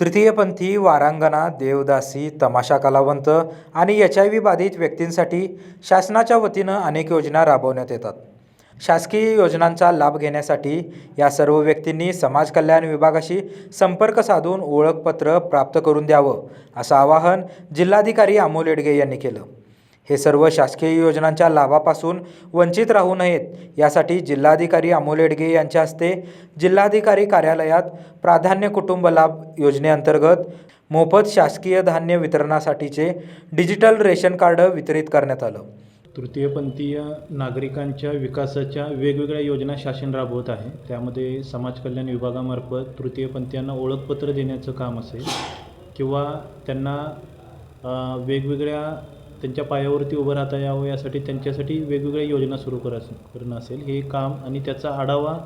तृतीयपंथी वारांगणा देवदासी तमाशा कलावंत आणि एच आय व्ही बाधित व्यक्तींसाठी शासनाच्या वतीनं अनेक योजना राबवण्यात येतात. शासकीय योजनांचा लाभ घेण्यासाठी या सर्व व्यक्तींनी समाज कल्याण विभागाशी संपर्क साधून ओळखपत्र प्राप्त करून द्यावं असं आवाहन जिल्हाधिकारी अमोल येडगे यांनी केलं. हे सर्व शासकीय योजनांच्या लाभापासून वंचित राहू नयेत. यासाठी जिल्हाधिकारी अमोल येडगे यांच्या हस्ते जिल्हाधिकारी कार्यालयात प्राधान्य कुटुंब लाभ योजनेअंतर्गत मोफत शासकीय धान्य वितरणासाठीचे डिजिटल रेशन कार्ड वितरित करण्यात आलं. तृतीयपंथीय नागरिकांच्या विकासाच्या वेगवेगळ्या योजना शासन राबवत आहे. त्यामध्ये समाज कल्याण विभागामार्फत तृतीयपंथीयांना ओळखपत्र देण्याचं काम असेल किंवा त्यांना वेगवेगळ्या त्यांच्या पायावरती उभं राहता यावं यासाठी त्यांच्यासाठी वेगवेगळ्या योजना सुरू कर करणं असेल. हे काम आणि त्याचा आढावा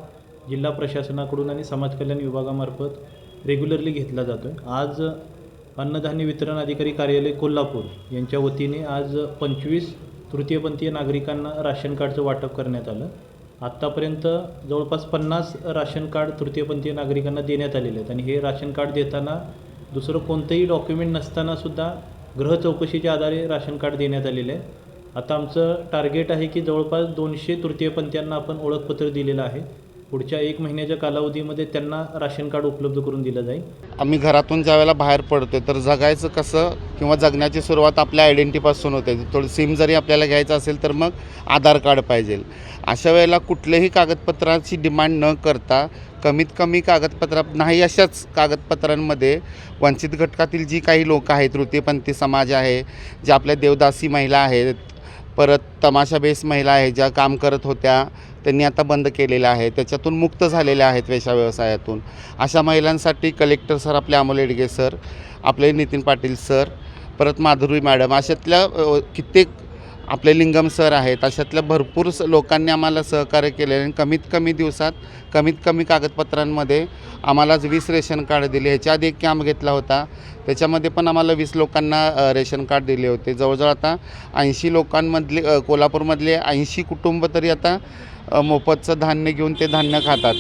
जिल्हा प्रशासनाकडून आणि समाज कल्याण विभागामार्फत रेग्युलरली घेतला जातो आहे आज अन्नधान्य वितरण अधिकारी कार्यालय कोल्हापूर यांच्या वतीने आज पंचवीस तृतीयपंथीय नागरिकांना राशन कार्डचं वाटप करण्यात आलं. आत्तापर्यंत जवळपास पन्नास राशन कार्ड तृतीयपंथीय नागरिकांना देण्यात आलेले आहेत आणि हे राशन कार्ड देताना दुसरं कोणतंही डॉक्युमेंट नसतानासुद्धा ग्रह चौकशीच्या आधारे राशन कार्ड देण्यात आलेलं आहे. आता आमचं टार्गेट आहे की जवळपास दोनशे तृतीयपंथीयांना आपण ओळखपत्र दिलेलं आहे. पुढच्या एक महिन्याच्या कालावधीमध्ये त्यांना राशन कार्ड उपलब्ध करून दिलं जाईल. आम्ही घरातून ज्या वेळेला बाहेर पडतो तर जगायचं कसं किंवा जगण्याची सुरुवात आपल्या आयडेंटिटीपासून होते. थोडं सिम जरी आपल्याला घ्यायचं असेल तर मग आधार कार्ड पाहिजे. अशा वेळेला कुठल्याही कागदपत्राची डिमांड न करता कमीत कमी कागदपत्र नाही अशाच कागदपत्रांमध्ये वंचित घटकातील जी काही लोक आहेत तृतीयपंथी समाज आहे ज्या आपल्या देवदासी महिला आहेत परत तमाशा बेस महिला आहेत ज्या काम करत होत्या त्यांनी आता बंद केलेल्या आहे त्याच्यातून मुक्त झालेल्या आहेत वेशा व्यवसायातून. अशा महिलांसाठी कलेक्टर सर आपले अमोल येडगे सर आपले नितीन पाटील सर परत माधुरी मॅडम अशातल्या कित्येक आपले लिंगम सर आहेत अशातल्या भरपूर स- लोकांनी आम्हाला सहकार्य केले आणि कमीत कमी दिवसात कमीत कमी कागदपत्रांमध्ये आम्हाला वीस रेशन कार्ड दिले. ह्याच्या आधी एक कॅम्प घेतला होता. त्याच्यामध्ये पण आम्हाला वीस लोकांना रेशन कार्ड दिले होते. जवळजवळ आता ऐंशी लोकांमधले कोल्हापूरमधले ऐंशी कुटुंब तरी आता मोफतचं धान्य घेऊन ते धान्य खातात.